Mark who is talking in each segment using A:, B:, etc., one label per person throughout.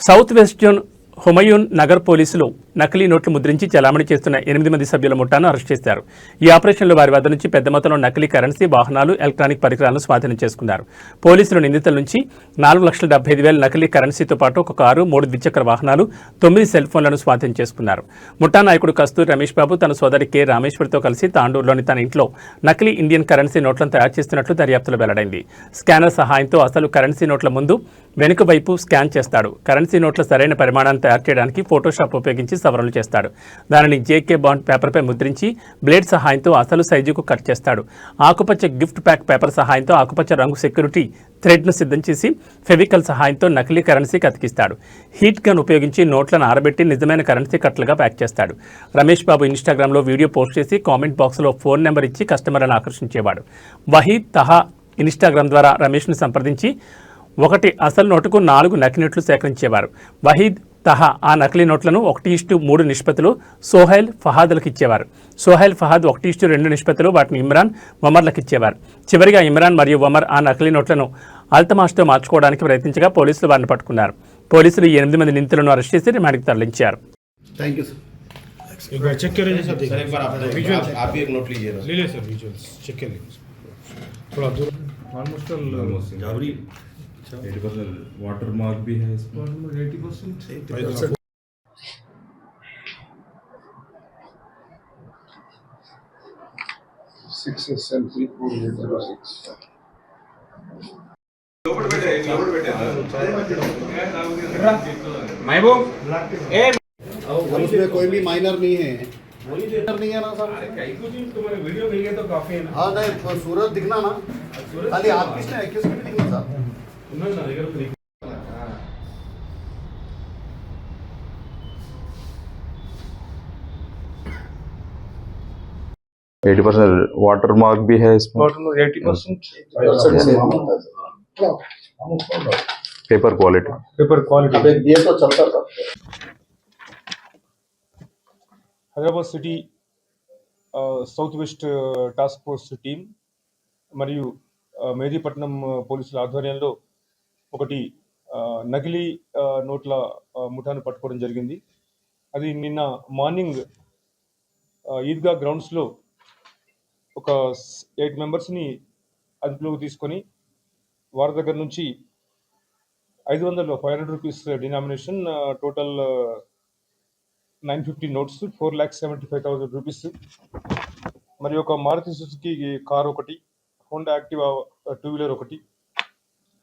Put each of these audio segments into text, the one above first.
A: South western Humayun Nagar పోలీసులు నకిలీ నోట్లు ముద్రించి చలామణి చేస్తున్న ఎనిమిది మంది సభ్యుల ముఠాను అరెస్ట్ చేశారు. ఈ ఆపరేషన్లో వారి వద్ద నుంచి పెద్ద మొత్తంలో నకిలీ కరెన్సీ వాహనాలు ఎలక్ట్రానిక్ పరికరాలను స్వాధీనం చేసుకున్నారు. పోలీసులు నిందితుల నుంచి నాలుగు లక్షల డెబ్బై ఐదు వేల నకిలీ కరెన్సీతో పాటు ఒక కారు మూడు ద్విచక్ర వాహనాలు తొమ్మిది సెల్ ఫోన్లను స్వాధీనం చేసుకున్నారు. ముఠా నాయకుడు కస్తూరి రమేష్ బాబు తన సోదరి కె రామేశ్వరితో కలిసి తాండూరులోని తన ఇంట్లో నకిలీ ఇండియన్ కరెన్సీ నోట్లను తయారు చేస్తున్నట్లు దర్యాప్తులో వెల్లడైంది. స్కానర్ సహాయంతో అసలు కరెన్సీ నోట్ల ముందు వెనుక వైపు స్కాన్ చేస్తాడు. కరెన్సీ నోట్ల సరైన పరిమాణాన్ని తయారు చేయడానికి ఫోటోషాప్ ఉపయోగించి సవరణలు చేస్తాడు. దానిని జేకే బాండ్ పేపర్పై ముద్రించి బ్లేడ్ సహాయంతో అసలు సైజుకు కట్ చేస్తాడు. ఆకుపచ్చ గిఫ్ట్ ప్యాక్ పేపర్ సహాయంతో ఆకుపచ్చ రంగు సెక్యూరిటీ థ్రెడ్ను సిద్ధం చేసి ఫెవికల్ సహాయంతో నకిలీ కరెన్సీకి అతికిస్తాడు. హీట్ గన్ ఉపయోగించి నోట్లను ఆరబెట్టి నిజమైన కరెన్సీ కట్లుగా ప్యాక్ చేస్తాడు. రమేష్ బాబు ఇన్స్టాగ్రామ్లో వీడియో పోస్ట్ చేసి కామెంట్ బాక్స్లో ఫోన్ నెంబర్ ఇచ్చి కస్టమర్లను ఆకర్షించేవాడు. వహీద్ తహా ఇన్స్టాగ్రామ్ ద్వారా రమేష్ను సంప్రదించి ఒకటి అసలు నోటుకు నాలుగు నకిలీ నోట్లు సేకరించేవారు. వహీద్ తహా ఆ నకిలీ నోట్లను ఒకటి ఇష్టు మూడు నిష్పత్తిలో సోహైల్ ఫహాద్లకు ఇచ్చేవారు సోహైల్ ఫహాద్ ఒకటి ఇష్టు రెండు నిష్పత్తిలో వాటిని ఇమ్రాన్ వమర్లకు ఇచ్చేవారు చివరిగా ఇమ్రాన్ మరియు వమర్ ఆ నకిలీ నోట్లను అల్తమాష్తో మార్చుకోవడానికి ప్రయత్నించగా పోలీసులు వారిని పట్టుకున్నారు పోలీసులు ఈ ఎనిమిది మంది నిందితులను అరెస్ట్ చేసి రిమాండ్కి తరలించారు
B: थैंक यू सर
C: एक बार चेक करें सर
D: सर एक बार आप
C: विजुअल
D: आप, आप भी एक नोट लीजिए ना
C: ले ले सर विजुअल्स चेक कर लीजिए थोड़ा दूर almost
E: Jawari eighty percent. Water mark भी है इसमें।
C: Eighty
B: percent six S M three four zero six उसमें कोई भी माइनर नहीं है। नहीं है ना सर
C: वीडियो मिल गया तो काफ़ी है ना।
B: हाँ नहीं तो सूरज दिखना ना। खाली आप किसने किसने भी दिखना सर
C: उन्होंने ना देखो तो
E: एटी परसेंट वाटर मार्क भी है इसमें
C: eighty percent
E: paper quality
C: paper
B: अब
C: क्वालिटी
B: एक दिए तो चलता था
F: హైదరాబాద్ సిటీ ఆ, సౌత్ వెస్ట్ ఆ, టాస్క్ ఫోర్స్ టీం మరియు ఆ, మెహదీపట్నం ఆ, పోలీసుల ఆధ్వర్యంలో ఒకటి నకిలీ నోట్ల ముఠాను పట్టుకోవడం జరిగింది. అది నిన్న మార్నింగ్ ఈద్గా గ్రౌండ్స్లో ఒక ఎయిట్ మెంబర్స్ని అదుపులోకి తీసుకొని వారి దగ్గర నుంచి ఐదు వందలు five hundred rupees denomination total nine fifty notes four lakhs seventy five thousand rupees. మరి ఒక మారుతి సుజుకి కార్ ఒకటి హోండా యాక్టివా టూ వీలర్ ఒకటి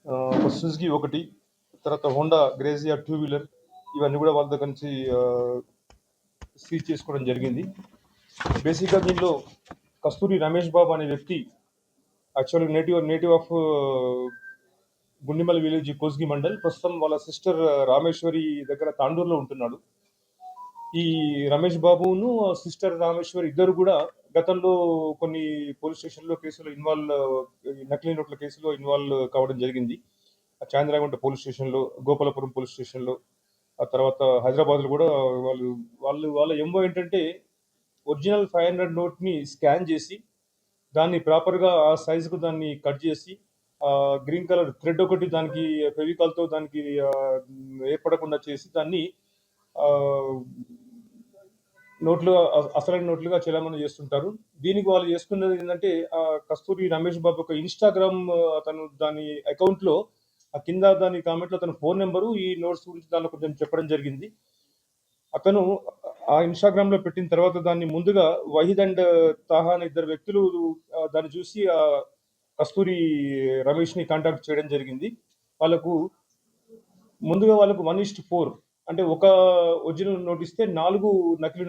F: ఒక సుజుకి ఒకటి తర్వాత హోండా గ్రేజియా టూ వీలర్ ఇవన్నీ కూడా వాళ్ళ దగ్గర నుంచి సీజ్ చేసుకోవడం జరిగింది. బేసిక్గా దీనిలో కస్తూరి రమేష్ బాబు అనే వ్యక్తి యాక్చువల్గా native native of Gundimal village Kosgi mandal. ప్రస్తుతం వాళ్ళ సిస్టర్ రామేశ్వరి దగ్గర తాండూరులో ఉంటున్నాడు. ఈ రమేష్ బాబును సిస్టర్ రామేశ్వరి ఇద్దరు కూడా గతంలో కొన్ని పోలీస్ స్టేషన్లో కేసులు ఇన్వాల్వ్ నకిలీ నోట్ల కేసులో ఇన్వాల్వ్ కావడం జరిగింది. చాంద్రాగుంట పోలీస్ స్టేషన్లో గోపాలపురం పోలీస్ స్టేషన్లో ఆ తర్వాత హైదరాబాద్లో కూడా వాళ్ళు వాళ్ళు వాళ్ళ ఎంఓ ఏంటంటే ఒరిజినల్ ఫైవ్ హండ్రెడ్ నోట్ని స్కాన్ చేసి దాన్ని ప్రాపర్గా ఆ సైజుకు దాన్ని కట్ చేసి గ్రీన్ కలర్ థ్రెడ్ ఒకటి దానికి ఫెవికాల్తో దానికి ఏర్పడకుండా చేసి దాన్ని నోట్లుగా అసలైన నోట్లుగా చెలామణి చేస్తుంటారు. దీనికి వాళ్ళు చేసుకున్నది ఏంటంటే ఆ కస్తూరి రమేష్ బాబు ఒక ఇన్స్టాగ్రామ్ అతను దాని అకౌంట్లో ఆ కింద దాని కామెంట్లో తన ఫోన్ నెంబరు ఈ నోట్స్ గురించి దానిలో కొంచెం చెప్పడం జరిగింది. అతను ఆ ఇన్స్టాగ్రామ్లో పెట్టిన తర్వాత దాన్ని ముందుగా వహీద్ అండ్ తాహా అనే ఇద్దరు వ్యక్తులు దాన్ని చూసి ఆ కస్తూరి రమేష్ని కాంటాక్ట్ చేయడం జరిగింది. వాళ్ళకు ముందుగా వాళ్ళకు వన్ ఇస్ట్ ఫోర్ అంటే ఒక ఒరిజినల్ నోట్ ఇస్తే నాలుగు నకిలీ